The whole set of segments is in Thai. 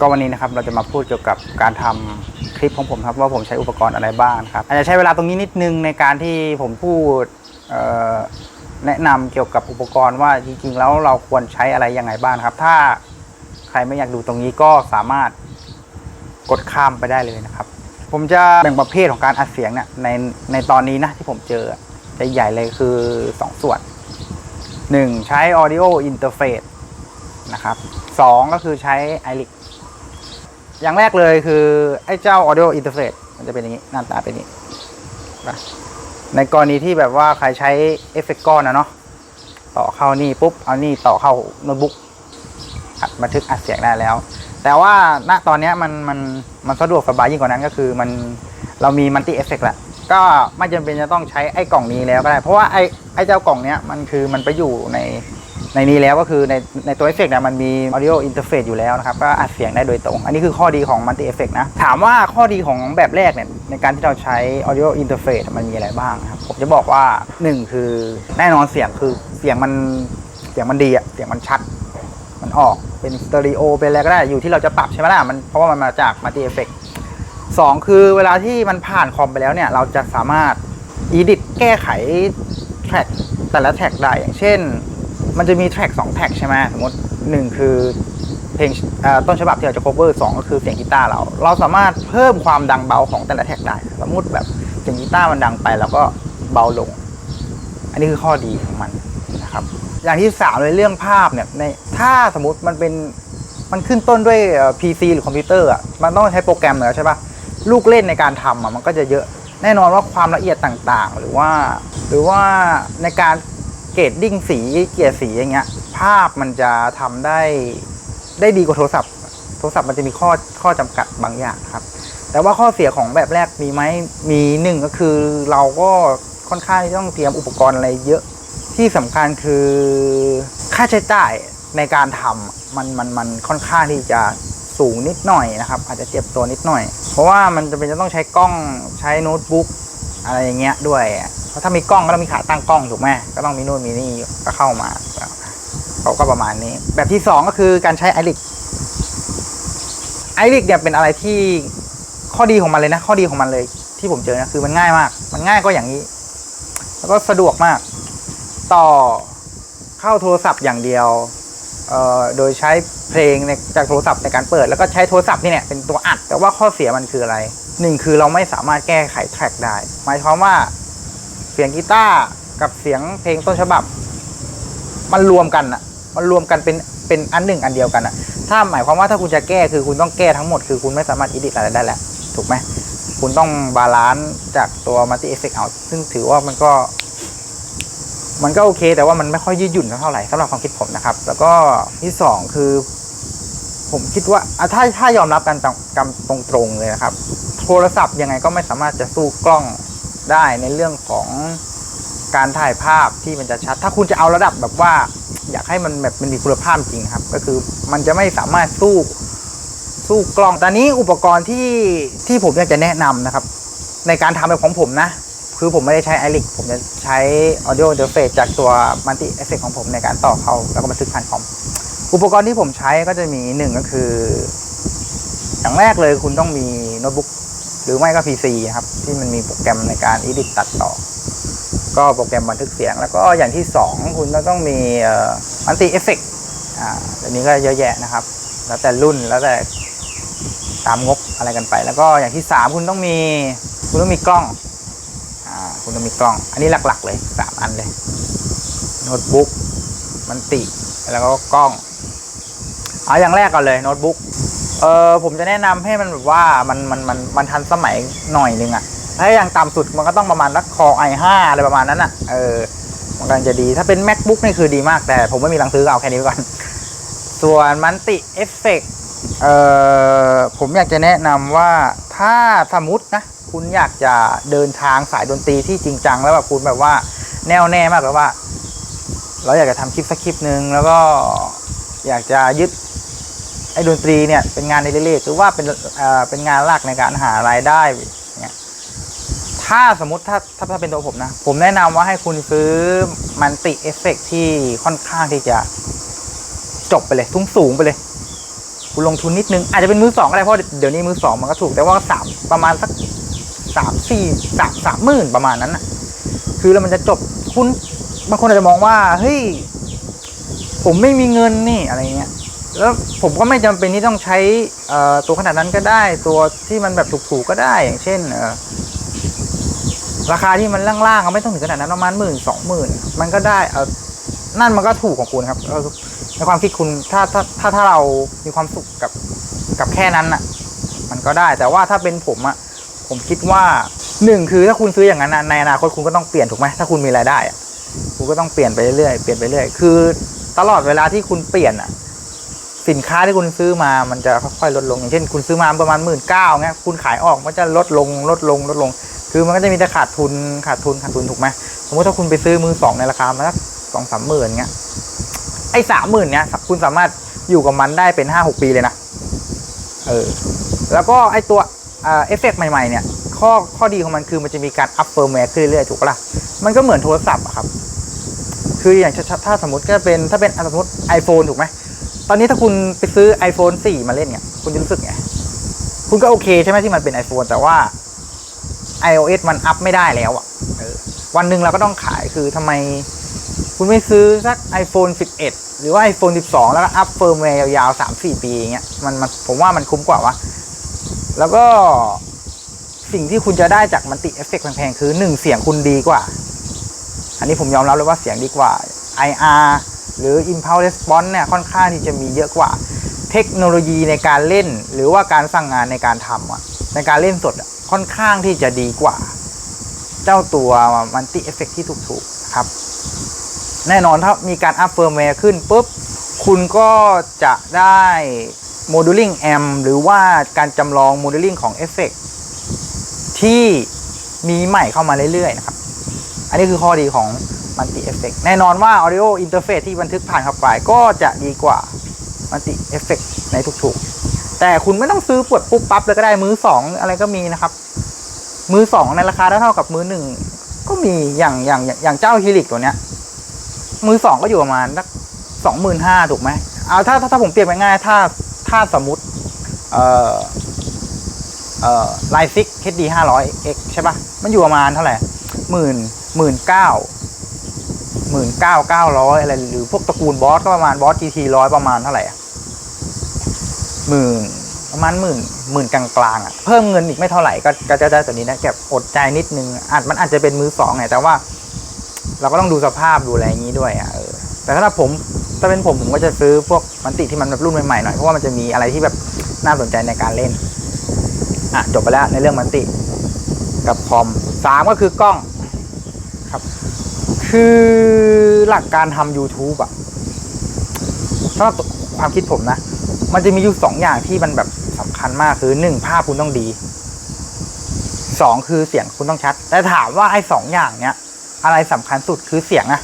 ก็วันนี้นะครับเราจะมาพูดเกี่ยวกับการทำคลิปของผมครับว่าผมใช้อุปกรณ์อะไรบ้างครับอาจจะใช้เวลาตรงนี้นิดนึงในการที่ผมพูดแนะนำเกี่ยวกับอุปกรณ์ว่าจริงๆแล้วเราควรใช้อะไรยังไงบ้างครับ ถ้าใครไม่อยากดูตรงนี้ก็สามารถกดข้ามไปได้เลยนะครับ ผมจะแบ่งประเภทของการอัดเสียงเนี่ยในในตอนนี้นะที่ผมเจอจะใหญ่เลยคือสองส่วนหนึ่งใช้ audio interface นะครับสองก็คือใช้ iLic อย่างแรกเลยคือไอ้เจ้า audio interface มันจะเป็นอย่างนี้ หน้าตาเป็นอย่างนี้นะในกรณีที่แบบว่าใครใช้เอฟเฟกต์ก้อนนะเนาะต่อเข้านี่ปุ๊บ เอานี่ต่อเข้าโน้ตบุ๊กอัดบันทึกอัดเสียงได้แล้ว แต่ว่าณตอนนี้มันมันมันสะดวกสบายยิ่งกว่านั้นก็คือมันเรามีมัลติเอฟเฟกต์แล้วก็ไม่จำเป็นจะต้องใช้ไอ้กล่องนี้แล้วก็ได้ เพราะว่าไอ้ไอ้เจ้ากล่องเนี้ยมันคือมันไปอยู่ใน ในนี้แล้วก็คือในในตัวเอฟเฟกต์เนี่ยมันมี audio interface อยู่แล้วนะครับ ก็อัดเสียงได้โดยตรง อันนี้คือข้อดีของ multi effect นะ ถามว่าข้อดีของแบบแรกเนี่ยในการที่เราใช้ audio interface มันมีอะไรบ้างครับ ผมจะบอกว่า 1 คือแน่นอนเสียงคือเสียงมันเสียงมันดีอะเสียงมันชัด มันออกเป็นสเตอริโอเป็นอะไรก็ได้อยู่ที่เราจะปรับใช่ไหมล่ะมันเพราะว่ามันมาจาก multi effect สองคือเวลาที่มันผ่านคอมไปแล้วเนี่ยเราจะสามารถ edit แก้ไขแทร็กแต่ละแทร็กได้อย่างเช่น มันจะมีแทร็ก2แทร็กใช่ไหมสมมติ1คือเพลงต้นฉบับที่เราจะ cover 2 ก็คือเสียงกีตาร์เรา เราสามารถเพิ่มความดังเบาของแต่ละแทร็กได้ สมมติแบบเสียงกีตาร์มันดังไปเราก็เบาลง อันนี้คือข้อดีของมันนะครับ อย่างที่สามเลยเรื่องภาพเนี่ยในถ้าสมมติมันเป็นมันขึ้นต้นด้วยเอ่อ PC หรือคอมพิวเตอร์อะมันต้องใช้โปรแกรมเหนือใช่ปะลูกเล่นในการทำอะมันก็จะเยอะแน่นอนว่าความละเอียดต่างๆ หรือว่า หรือว่าในการ เกรดดิ้งสีเกียร์สีอย่างเงี้ย ภาพมันจะทำได้ได้ดีกว่าโทรศัพท์ โทรศัพท์มันจะมีข้อข้อจำกัดบางอย่างครับ แต่ว่าข้อเสียของแบบแรกมีไหมมีหนึ่งก็คือเราก็ค่อนข้างที่ต้องเตรียมอุปกรณ์อะไรเยอะที่สำคัญคือค่าใช้จ่ายในการทำมันมันมันค่อนข้างที่จะสูงนิดหน่อยนะครับ อาจจะเจ็บตัวนิดหน่อย เพราะว่ามันจะเป็นจะต้องใช้กล้องใช้โน้ตบุ๊กอะไรอย่างเงี้ยด้วย เพราะถ้ามีกล้องก็ต้องมีขาตั้งกล้องถูกไหมก็ต้องมีนู่นมีนี่ก็เข้ามาเขาก็ประมาณนี้ แบบที่สองก็คือการใช้ไอริกไอริกเนี่ยเป็นอะไรที่ข้อดีของมันเลยนะ ข้อดีของมันเลย ที่ผมเจอนะคือมันง่ายมาก มันง่ายก็อย่างนี้ แล้วก็สะดวกมาก ต่อเข้าโทรศัพท์อย่างเดียวโดยใช้เพลงจากโทรศัพท์ในการเปิด แล้วก็ใช้โทรศัพท์นี่เนี่ยเป็นตัวอัด แต่ว่าข้อเสียมันคืออะไรหนึ่งคือเราไม่สามารถแก้ไขแทร็กได้ หมายความว่า สียงกีตาร์กับเสียงเพลงต้นฉบับ มันรวมกันอะมันรวมกันเป็นเป็นอันหนึ่งอันเดียวกันอะถ้าหมายความว่าถ้าคุณจะแก้คือคุณต้องแก้ทั้งหมดคือคุณไม่สามารถอิดิทอะไรได้แล้วถูกไหมคุณต้องบาลานซ์จากตัวมัลติเอฟเฟกต์เอาซึ่งถือว่ามันก็ มันก็โอเค แต่ว่ามันไม่ค่อยยืดหยุ่นเท่าไหร่สำหรับความคิดผมนะครับ แล้วก็ที่สองคือ ผมคิดว่าถ้าถ้ายอมรับกันตรงตรงๆเลยนะครับ โทรศัพท์ยังไงก็ไม่สามารถจะสู้กล้อง ได้ในเรื่องของการถ่ายภาพที่มันจะชัด ถ้าคุณจะเอาระดับแบบว่า อยากให้มันแบบมันมีคุณภาพจริงครับ ก็คือมันจะไม่สามารถสู้สู้กล้องตอนนี้อุปกรณ์ที่ที่ผมอยากจะแนะนำนะครับ ในการทำแบบของผมนะ คือผมไม่ได้ใช้ iLic ผมจะใช้ audio interface จากตัว multi effect ของผมในการต่อเข้าแล้วก็บันทึกผ่านคอมอุปกรณ์ที่ผมใช้ก็จะมีหนึ่งก็คือ อย่างแรกเลยคุณต้องมีโน้ตบุ๊ก หรือไม่ก็ PC ครับ ที่มันมีโปรแกรมในการ edit ตัดต่อ ก็โปรแกรมบันทึกเสียง แล้วก็อย่างที่สองคุณก็ต้องมีเอ่อ multi effect อ่าเดี๋ยวนี้ก็เยอะแยะนะครับ แล้วแต่รุ่นแล้วแต่ตามงบอะไรกันไป แล้วก็อย่างที่สามคุณต้องมีคุณต้องมีกล้องอ่าคุณต้องมีกล้อง อันนี้หลักๆเลยสามอันเลยโน้ตบุ๊กมันติแล้วก็กล้องเอาอย่างแรกก่อนเลยโน้ตบุ๊ก เออผมจะแนะนำให้มันแบบว่ามันมันมันมันทันสมัยหน่อยนึงอะถ้าอย่างต่ำสุดมันก็ต้องประมาณรักคอ i5 อะไรประมาณนั้นอะเออมันกำลังจะดีถ้าเป็น macbook นี่คือดีมาก แต่ผมไม่มีรังซื้อเอาแค่นี้ไปก่อน ส่วนมันติเอฟเฟกเอ่อผมอยากจะแนะนำว่าถ้าสมมตินะ คุณอยากจะเดินทางสายดนตรีที่จริงจัง แล้วแบบคุณแบบว่าแน่วแน่มากแบบว่า เราอยากจะทำคลิปสักคลิปหนึ่งแล้วก็อยากจะยึด ไอ้ดนตรีเนี่ยเป็นงานในเรื่อยๆหรือว่าเป็นเอ่อเป็นงานหลักในการหารายได้เนี่ยถ้าสมมติถ้าถ้าถ้าเป็นตัวผมนะ ผมแนะนำว่าให้คุณซื้อมันติเอฟเฟกที่ค่อนข้างที่จะจบไปเลยทุ่งสูงไปเลย คุณลงทุนนิดนึง อาจจะเป็นมือสองก็ได้เพราะเดี๋ยวนี้มือสองมันก็ถูกแต่ว่าสามประมาณสักสามสี่สามสามหมื่นประมาณนั้นนะคือแล้วมันจะจบคุณบางคนอาจจะมองว่าเฮ้ยผมไม่มีเงินนี่อะไรเงี้ย แล้วผมก็ไม่จำเป็นที่ต้องใช้ตัวขนาดนั้นก็ได้ ตัวที่มันแบบถูกๆก็ได้ อย่างเช่นราคาที่มันล่างๆก็ไม่ต้องถึงขนาดนั้นประมาณหมื่นสองหมื่นมันก็ได้เออนั่นมันก็ถูกของคุณครับในความคิดคุณถ้าถ้าถ้าถ้าเรามีความสุขกับกับแค่นั้นน่ะ มันก็ได้แต่ว่าถ้าเป็นผมอะผมคิดว่าหนึ่งคือถ้าคุณซื้ออย่างนั้นในอนาคตคุณก็ต้องเปลี่ยนถูกไหมถ้าคุณมีรายได้อะคุณก็ต้องเปลี่ยนไปเรื่อยๆเปลี่ยนไปเรื่อยคือตลอดเวลาที่คุณเปลี่ยนอะ สินค้าที่คุณซื้อมามันจะค่อยๆลดลง อย่างเช่น คุณซื้อมาประมาณหมื่นเก้าเงี้ยคุณขายออกมันจะลดลงลดลงลดลง คือมันก็จะมีแต่ขาดทุนขาดทุนขาดทุนถูกไหมสมมติถ้าคุณไปซื้อมือสองในราคามาสักสองสามหมื่นเงี้ยไอ้สามหมื่นเนี้ยคุณสามารถอยู่กับมันได้เป็นห้าหกปีเลยนะเออแล้วก็ไอ้ตัวเอฟเฟกต์ใหม่ๆเนี่ยข้อข้อดีของมันคือมันจะมีการอัพเฟิร์มแวร์ขึ้นเรื่อยๆถูกปะล่ะมันก็เหมือนโทรศัพท์อะครับ คืออย่างถ้าสมมติก็เป็นถ้าเป็นสมมติ iPhone ถูกไหม ตอนนี้ถ้าคุณไปซื้อ iPhone 4 มาเล่นเนี่ย คุณจะรู้สึกไง คุณก็โอเคใช่ไหมที่มันเป็น iPhone แต่ว่า iOS มันอัพไม่ได้แล้วอะวันหนึ่งเราก็ต้องขายคือทำไม คุณไม่ซื้อสัก iPhone 11 หรือว่า iPhone 12 แล้วก็อัพเฟิร์มแวร์ยาวๆ 3-4 ปีอย่างเงี้ยมันมันผมว่ามันคุ้มกว่าวะแล้วก็สิ่งที่คุณจะได้จากมันติเอฟเฟกต์แพงๆ คือหนึ่งเสียงคุณดีกว่า อันนี้ผมยอมรับเลยว่าเสียงดีกว่า IR หรือ Impulse Response เนี่ยค่อนข้างที่จะมีเยอะกว่า เทคโนโลยีในการเล่น หรือว่าการสั่งงานในการทำอะในการเล่นสดค่อนข้างที่จะดีกว่า เจ้าตัวมันติเอฟเฟกที่ถูกๆครับ แน่นอนถ้ามีการอัพเฟิร์มแวร์ขึ้นปุ๊บ คุณก็จะได้โมดูลิ่งแอมหรือว่าการจำลองโมดูลิ่งของเอฟเฟกที่มีใหม่เข้ามาเรื่อยๆนะครับ อันนี้คือข้อดีของ มั l ติเอฟเฟกแน่นอนว่า Audio Interface ที่บันทึกผ่านเข้าไปก็จะดีกว่ามั l ติเอฟเฟกในทุกๆ แต่คุณไม่ต้องซื้อปวดปุ๊บปั๊บเลยก็ได้มือสองอะไรก็มีนะครับ มือสองในราคาเท่ากับมือหนึ่งก็มีอย่างอย่างอย่างเจ้าฮิลิกตัวเนี้ย มือสองก็อยู่ประมาณสักสองหมื่นห้าถูกไหมเอาถ้าถ้าผมเปรียบง่ายๆถ้าถ้าสมมติเอ่อเอ่อไลซิก HD ห้าร้อย X ใช่ปะมันอยู่ประมาณเท่าไหร่หมื่นหมื่นเก้า หมื่นเก้าเก้าร้อยอะไรหรือพวกตระกูลบอสก็ประมาณบอส GT ร้อยประมาณเท่าไหร่อะหมื่นประมาณหมื่นหมื่นกลางๆอะเพิ่มเงินอีกไม่เท่าไหร่ก็ก็จะได้ตัวนี้นะเก็บอดใจนิดนึงอาจมันอาจจะเป็นมือสองไงแต่ว่า เราก็ต้องดูสภาพดูอะไรอย่างนี้ด้วยอะเออแต่ถ้าผมถ้าเป็นผมผมก็จะซื้อพวกมันติที่มันแบบรุ่นใหม่ๆหน่อยเพราะว่ามันจะมีอะไรที่แบบน่าสนใจในการเล่นอะจบไปแล้วในเรื่องมันติ กับคอมสามก็คือกล้องครับ คือหลักการทำ YouTube อะสำหรับความคิดผมนะ มันจะมีอยู่สองอย่างที่มันแบบสำคัญมากคือหนึ่งภาพคุณต้องดีสองคือเสียงคุณต้องชัด แต่ถามว่าไอ้สองอย่างเนี้ย อะไรสำคัญสุดคือเสียงอะ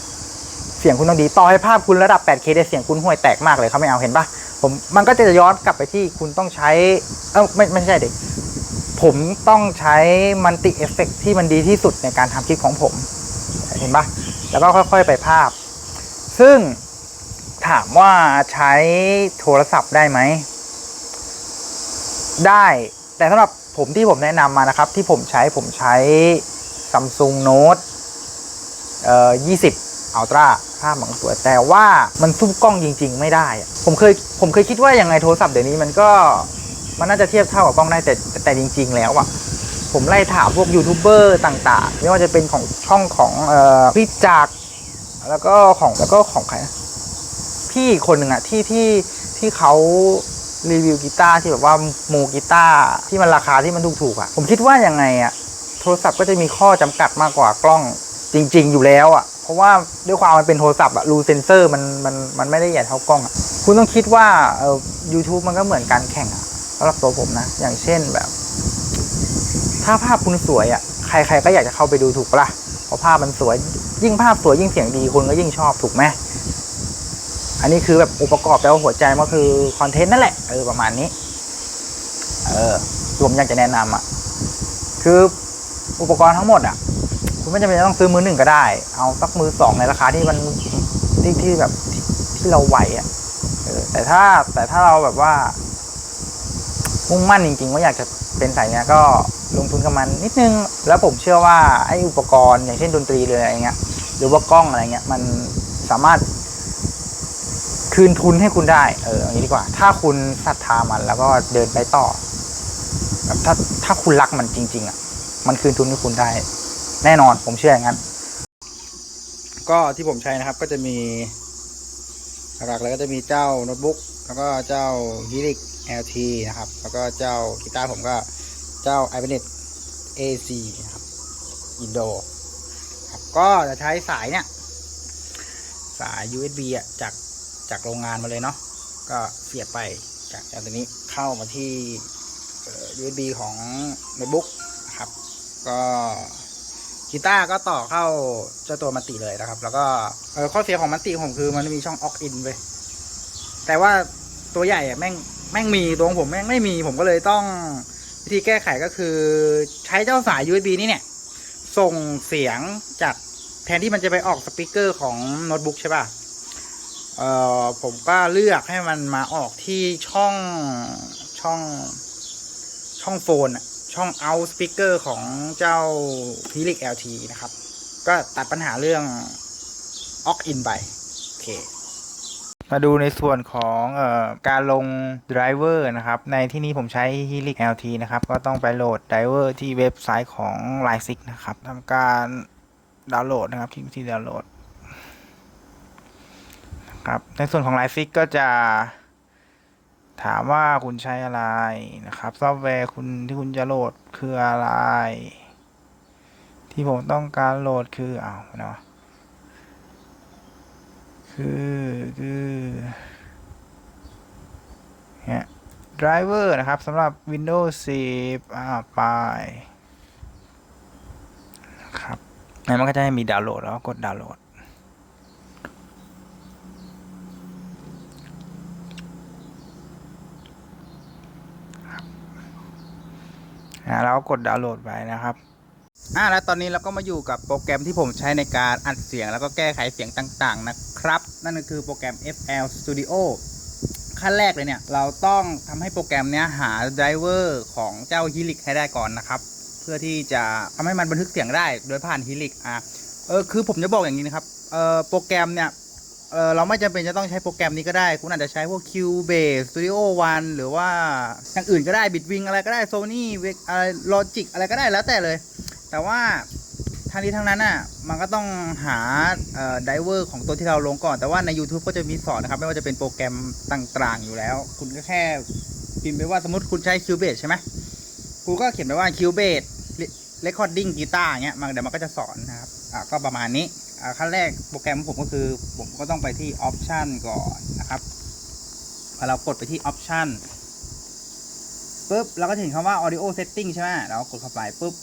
เสียงคุณต้องดีต่อให้ภาพคุณระดับ 8K เสียงคุณห่วยแตกมากเลยเขาไม่เอาเห็นปะผมมันก็จะย้อนกลับไปที่คุณต้องใช้ เออไม่ไม่ใช่เด็ก ผมต้องใช้มันติเอฟเฟกที่มันดีที่สุดในการทำคลิปของผม เห็นปะ แล้วก็ค่อยๆไปภาพ ซึ่งถามว่าใช้โทรศัพท์ได้ไหม ได้แต่สำหรับผมที่ผมแนะนำมานะครับ ที่ผมใช้ผมใช้ Samsung Note เอ่อ20 Ultra ภาพมันสวยแต่ว่ามันสู้กล้องจริง ๆ ไม่ได้ ผมเคยผมเคยคิดว่ายังไงโทรศัพท์เดี๋ยวนี้มันก็มันน่าจะเทียบเท่ากับกล้องได้แต่แต่แต่จริง ๆ แล้วอะ ผมไล่ถามพวกยูทูบเบอร์ต่างๆ ไม่ว่าจะเป็นของช่องของออพี่จักรแล้วก็ของแล้วก็ของใครพี่คนหนึ่งอะที่ที่ที่เขารีวิวกีตาร์ที่แบบว่าโมกีตาร์ที่มันราคาที่มันถูกๆอะผมคิดว่ายังไงอะโทรศัพท์ก็จะมีข้อจำกัดมากกว่ากล้องจริง ๆ อยู่แล้วอะเพราะว่าด้วยความมันเป็นโทรศัพท์อะรูเซนเซอร์มันมันมันไม่ได้ใหญ่เท่ากล้องอะคุณต้องคิดว่าเอ่อ YouTube มันก็เหมือนการแข่งอะสำหรับตัวผมนะ อย่างเช่นแบบ ถ้าภาพคุณสวยอะ่ะใครๆก็อยากจะเข้าไปดูถูกปะล่ะเพราะภาพมันสวยยิ่งภาพสวยยิ่งเสียงดีคนก็ยิ่งชอบถูกไหมอันนี้คือแบบองค์ประกอบแล้วหัวใจมันก็คือคอนเทนต์นั่นแหละเออประมาณนี้เออผมอยากจะแนะนำอะคืออุปกรณ์ทั้งหมดอะคุณไม่จำเป็นจะต้องซื้อมือหนึ่งก็ได้ เอาสักมือสองในราคาที่มันที่ที่แบบที่ที่เราไหวอะแต่ถ้าแต่ถ้าเราแบบว่า มุ่งมั่นจริงๆว่าอยากจะเป็นสายเนี้ยก็ลงทุนกับมันนิดนึง แล้วผมเชื่อว่าไอ้อุปกรณ์อย่างเช่นดนตรีเลยอะไรเงี้ยหรือว่ากล้องอะไรเงี้ยมันสามารถคืนทุนให้คุณได้ เอออย่างนี้ดีกว่า ถ้าคุณศรัทธามันแล้วก็เดินไปต่อแบบถ้าถ้าคุณรักมันจริง ๆ อะ มันคืนทุนให้คุณได้ แน่นอนผมเชื่ออย่างนั้น ก็ที่ผมใช้นะครับก็จะมีหลักๆเลยก็จะมีเจ้าโน้ตบุ๊ก แล้วก็เจ้า Helix LT นะครับ แล้วก็เจ้ากีตาร์ผมก็เจ้า iPad AC นะครับ Indo ครับก็จะใช้สายเนี่ย สาย USB อะจากจากโรงงานมาเลยเนาะก็เสียบไปจากตัวนี้เข้ามาที่ USB ของโน้ตบุ๊กนะครับ ก็กีตาร์ก็ต่อเข้าเจ้าตัวมันติเลยนะครับ แล้วก็ข้อเสียของมันติผมคือมันมีช่องออกอินไป แต่ว่าตัวใหญ่อะแม่งแม่งมีตัวของผมแม่งไม่มีผมก็เลยต้องวิธีแก้ไขก็คือใช้เจ้าสาย USB นี่เนี่ย ส่งเสียงจากแทนที่มันจะไปออกสปีกเกอร์ของโน้ตบุ๊กใช่ป่ะเอ่อผมก็เลือกให้มันมาออกที่ช่องช่องช่องโฟนอะช่อง out speaker ของเจ้า Helix LT นะครับ ก็ตัดปัญหาเรื่อง aux in ไป โอเค มาดูในส่วนของออการลง driver นะครับ ในที่นี้ผมใช้ Helix LT นะครับ ก็ต้องไปโหลด driver ที่เว็บไซต์ของ l i n e s i g นะครับทำการดาวน์โหลดนะครับที่ที่ดาวน์โหลดครับ ในส่วนของ l i ซิกก็จะถามว่าคุณใช้อะไรนะครับ ซอฟต์แวร์คุณที่คุณจะโหลดคืออะไร ที่ผมต้องการโหลดคือเอาเนาะ คือคือเนี่ย driver นะครับสำหรับ Windows 10 อ่าไปครับแล้วมันก็จะให้มีดาวน์โหลดแล้วกดดาวน์โหลด อ่าเราก็กดดาวน์โหลดไปนะครับอ่าแล้วตอนนี้เราก็มาอยู่กับโปรแกรมที่ผมใช้ในการอัดเสียงแล้วก็แก้ไขเสียงต่าง ๆ นะ นั่นก็คือโปรแกรม FL Studio ขั้นแรกเลยเนี่ย เราต้องทำให้โปรแกรมเนี้ยหาไดรเวอร์ของเจ้า Helix ให้ได้ก่อนนะครับ เพื่อที่จะทำให้มันบันทึกเสียงได้โดยผ่าน Helix อะเออคือผมจะบอกอย่างนี้นะครับเออโปรแกรมเนี่ยเออเราไม่จำเป็นจะต้องใช้โปรแกรมนี้ก็ได้ คุณอาจจะใช้พวก Cubase Studio One หรือว่าอย่างอื่นก็ได้ Bitwing อะไรก็ได้ Sony อะไร Logic อะไรก็ได้แล้วแต่เลย แต่ว่า ทางนี้ทั้งนั้นอะมันก็ต้องหาไดเวอร์ของตัวที่เราลงก่อน แต่ว่าใน YouTube ก็จะมีสอนนะครับ ไม่ว่าจะเป็นโปรแกรมต่างๆ อยู่แล้ว คุณก็แค่พิมพ์ไปว่าสมมติคุณใช้ Cubase ใช่ไหมคุณก็เขียนไปว่า Cubase Recording Guitar เงี้ยมันเดี๋ยวมันก็จะสอนนะครับอ่าก็ประมาณนี้อ่าขั้นแรกโปรแกรมของผมก็คือผมก็ต้องไปที่ Option ก่อนนะครับพอเรากดไปที่ Option ปุ๊บเราก็จะเห็นคำว่า Audio Setting ใช่ไหมเรากดเข้าไปปุ๊บ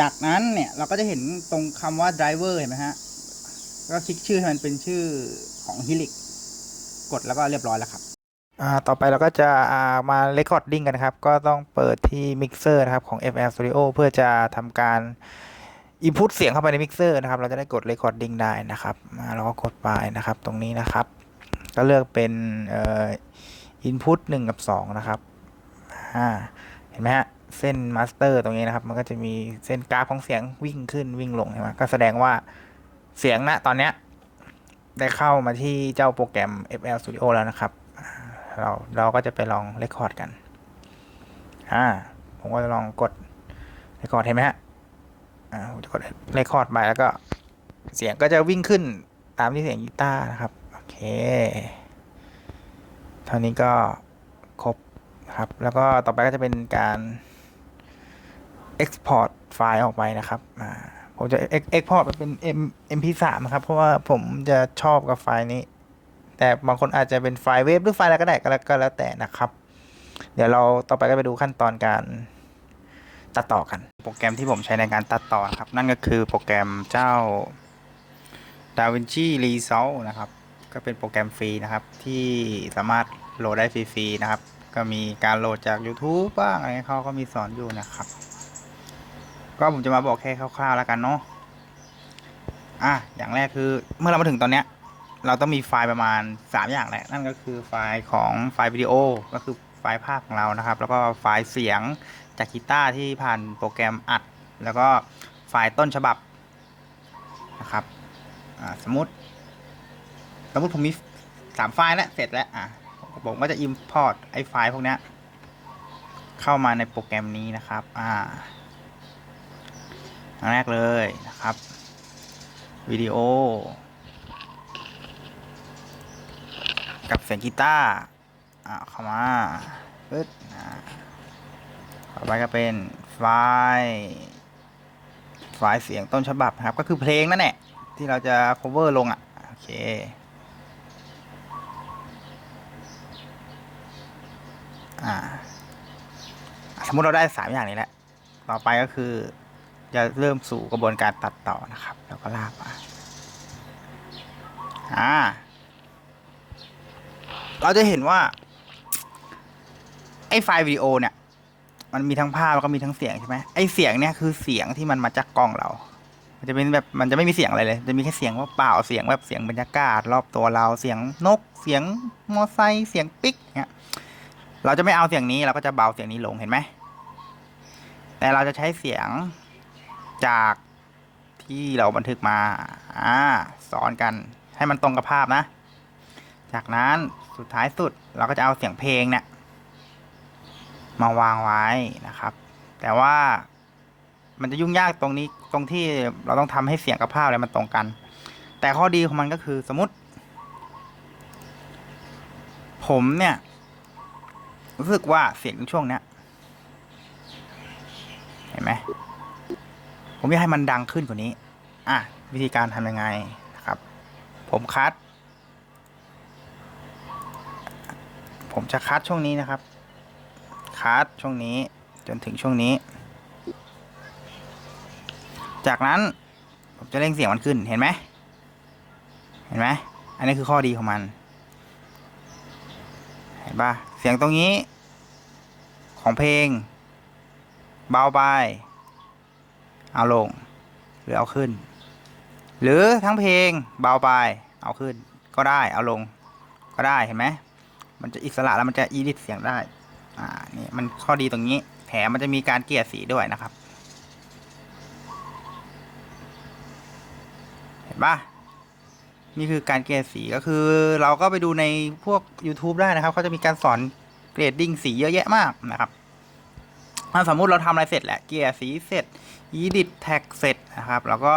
จากนั้นเนี่ยเราก็จะเห็นตรงคำว่า driver เห็นไหมฮะ ก็คลิกชื่อให้มันเป็นชื่อของ Helix กดแล้วก็เรียบร้อยแล้วครับอ่าต่อไปเราก็จะามา recording กันนะครับ ก็ต้องเปิดที่ mixer นะครับของ FL Studio เพื่อจะทำการ input เสียงเข้าไปใน mixer นะครับ เราจะได้กด recording ได้นะครับเราก็กดไปนะครับตรงนี้นะครับ ก็เลือกเป็นเอ่อ input 1กับ2นะครับเห็นไหมฮะ เส้นมาสเตอร์ตรงนี้นะครับ มันก็จะมีเส้นกราฟของเสียงวิ่งขึ้นวิ่งลงใช่ไหมก็แสดงว่าเสียงณตอนเนี้ยได้เข้ามาที่เจ้าโปรแกรม FL Studio แล้วนะครับ เราเราก็จะไปลองเรคคอร์ดกัน อ่า ผมก็จะลองกดเรคคอร์ดเห็นไหมฮะ อ่าผมจะกดเรคคอร์ดไปแล้วก็เสียงก็จะวิ่งขึ้นตามที่เสียงกีตาร์นะครับ โอเค เท่านี้ก็ครบครับ แล้วก็ต่อไปก็จะเป็นการ export ไฟล์ออกไปนะครับผมจะ export ไปเป็น mp3 นะครับ เพราะว่าผมจะชอบกับไฟล์นี้ แต่บางคนอาจจะเป็นไฟล์เวฟหรือไฟล์อะไรก็ได้ก็แล้วก็แล้วแต่นะครับ เดี๋ยวเราต่อไปก็ไปดูขั้นตอนการตัดต่อกัน โปรแกรมที่ผมใช้ในการตัดต่อนะครับ นั่นก็คือโปรแกรมเจ้า DaVinci Resolve นะครับ ก็เป็นโปรแกรมฟรีนะครับ ที่สามารถโหลดได้ฟรีๆนะครับ ก็มีการโหลดจาก YouTube บ้างอะไรเงี้ยเขาก็มีสอนอยู่นะครับ ก็ผมจะมาบอกแค่คร่าวๆแล้วกันเนาะอะอย่างแรกคือเมื่อเรามาถึงตอนเนี้ย เราต้องมีไฟล์ประมาณ 3 อย่างแหละนั่นก็คือไฟล์ของไฟล์วิดีโอก็คือไฟล์ภาพของเรานะครับ แล้วก็ไฟล์เสียงจากกีตาร์ที่ผ่านโปรแกรมอัด แล้วก็ไฟล์ต้นฉบับนะครับอ่าสมมติ สมมติผมมีสามไฟล์แล้วเสร็จแล้วอะผมก็จะ import ไอ้ไฟล์พวกเนี้ยเข้ามาในโปรแกรมนี้นะครับ อ่า อันแรกเลยนะครับวิดีโอ กับเสียงกีตาร์อ่าเข้ามาปึ๊ดอ่าต่อไปก็เป็นไฟล์ไฟล์เสียงต้นฉบับครับ ก็คือเพลงนั่นแหละที่เราจะ cover ลงอะ โอเคอ่าสมมติเราได้สามอย่างนี้แหละ ต่อไปก็คือ จะเริ่มสู่กระบวนการตัดต่อนะครับ แล้วก็ลากมาอ่าเราจะเห็นว่า ไอ้ไฟล์วิดีโอเนี่ย มันมีทั้งภาพแล้วก็มีทั้งเสียงใช่ไหมไอ้เสียงเนี่ยคือเสียงที่มันมาจากกล้องเรา มันจะเป็นแบบมันจะไม่มีเสียงอะไรเลย จะมีแค่เสียงว่าเปล่าเสียงแบบเสียงบรรยากาศ รอบตัวเราเสียงนก เสียงมอไซค์เสียงปิ๊กเนี่ยเราจะไม่เอาเสียงนี้เราก็จะเบาเสียงนี้ลงเห็นไหมแต่เราจะใช้เสียง จากที่เราบันทึกมาอ่าสอนกันให้มันตรงกับภาพนะ จากนั้นสุดท้ายสุดเราก็จะเอาเสียงเพลงเนี่ยมาวางไว้นะครับ แต่ว่ามันจะยุ่งยากตรงนี้ตรงที่เราต้องทำให้เสียงกับภาพอะไรมันตรงกัน แต่ข้อดีของมันก็คือสมมติ ผมเนี่ยรู้สึกว่าเสียงช่วงเนี้ยเห็นไหม ผมอยากให้มันดังขึ้นกว่านี้ อะ วิธีการทำยังไงนะครับ ผมคัด ผมจะคัดช่วงนี้นะครับ คัดช่วงนี้จนถึงช่วงนี้ จากนั้นผมจะเร่งเสียงมันขึ้น เห็นไหม เห็นไหม อันนี้คือข้อดีของมัน เห็นปะเสียงตรงนี้ ของเพลง เบาไป เอาลง หรือเอาขึ้น หรือทั้งเพลงเบาไป เอาขึ้น ก็ได้เอาลง ก็ได้เห็นไหมมันจะอิสระแล้วมันจะอีดิทเสียงได้ อ่า นี่มันข้อดีตรงนี้ แถมมันจะมีการเกลี่ยสีด้วยนะครับ เห็นปะนี่คือการเกลี่ยสีก็คือเราก็ไปดูในพวก YouTube ได้นะครับเขาจะมีการสอนเกรดดิ้งสีเยอะแยะมากนะครับ สมมุติเราทำอะไรเสร็จแหละเกลี่ยสีเสร็จอีดิทแท็กเสร็จนะครับ แล้วก็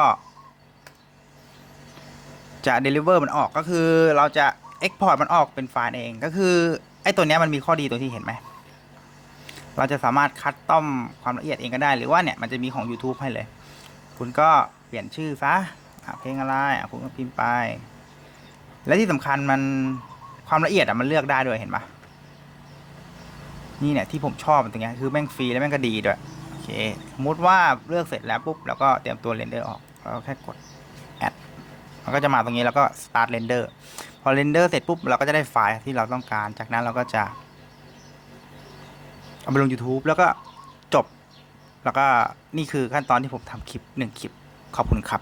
จะ deliver มันออกก็คือเราจะ export มันออกเป็นไฟล์เองก็คือ ไอ้ตัวนี้มันมีข้อดีตรงที่เห็นไหม เราจะสามารถคัดต้อมความละเอียดเองก็ได้ หรือว่าเนี่ยมันจะมีของ YouTube ให้เลย คุณก็เปลี่ยนชื่อซะอะเพลงอะไรคุณก็พิมพ์ไป และที่สำคัญมันความละเอียดอะมันเลือกได้ด้วยเห็นปะ นี่เนี่ยที่ผมชอบตรงนี้คือแม่งฟรีแล้วแม่งก็ดีด้วยโอเคสมมติว่าเลือกเสร็จแล้วปุ๊บแล้วก็เตรียมตัวเรนเดอร์ออกแล้วก็แค่กด add มันก็จะมาตรงนี้แล้วก็ start render พอเรนเดอร์เสร็จปุ๊บเราก็จะได้ไฟล์ที่เราต้องการ จากนั้นเราก็จะเอาไปลง YouTube แล้วก็จบ แล้วก็นี่คือขั้นตอนที่ผมทำคลิปหนึ่งคลิป ขอบคุณครับ